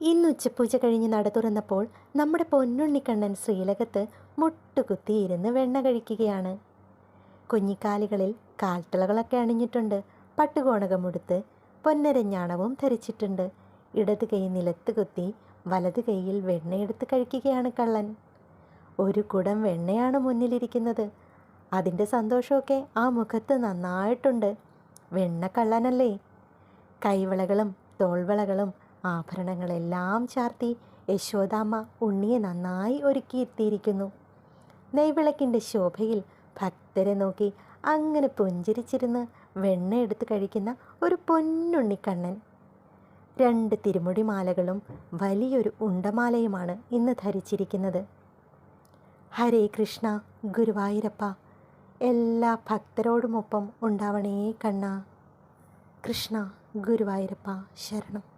ഇന്ന് ഉച്ചപൂജ കഴിഞ്ഞ് നട തുറന്നപ്പോൾ നമ്മുടെ പൊന്നുണ്ണിക്കണ്ണൻ ശ്രീലകത്ത് മുട്ടുകുത്തിയിരുന്ന് വെണ്ണ കഴിക്കുകയാണ്. കുഞ്ഞിക്കാലുകളിൽ കാൽത്തളകളൊക്കെ അണിഞ്ഞിട്ടുണ്ട്. പട്ടുകോണകമുടുത്ത് പൊന്നരഞ്ഞാണവും ധരിച്ചിട്ടുണ്ട്. ഇടത് കൈ നിലത്ത് കുത്തി വലത് കൈയിൽ വെണ്ണയെടുത്ത് കഴിക്കുകയാണ് കള്ളൻ. ഒരു കുടം വെണ്ണയാണ് മുന്നിലിരിക്കുന്നത്. അതിന്റെ സന്തോഷമൊക്കെ ആ മുഖത്ത് നന്നായിട്ടുണ്ട്. വെണ്ണ കള്ളനല്ലേ? കൈവളകളും തോൾവളകളും ആഭരണങ്ങളെല്ലാം ചാർത്തി യശോദാമ്മ ഉണ്ണിയെ നന്നായി ഒരുക്കിയിരുത്തിയിരിക്കുന്നു നെയ്വിളക്കിന്റെ ശോഭയിൽ ഭക്തരെ നോക്കി അങ്ങനെ പുഞ്ചിരിച്ചിരുന്ന് വെണ്ണ എടുത്ത് കഴിക്കുന്ന ഒരു പൊന്നുണ്ണിക്കണ്ണൻ. രണ്ട് തിരുമുടി മാലകളും വലിയൊരു ഉണ്ടമാലയുമാണ് ഇന്ന് ധരിച്ചിരിക്കുന്നത്. ഹരേ കൃഷ്ണ ഗുരുവായൂരപ്പ എല്ലാ ഭക്തരോടുമൊപ്പം ഉണ്ടാവണേ കണ്ണ. കൃഷ്ണ ഗുരുവായൂരപ്പ ശരണം.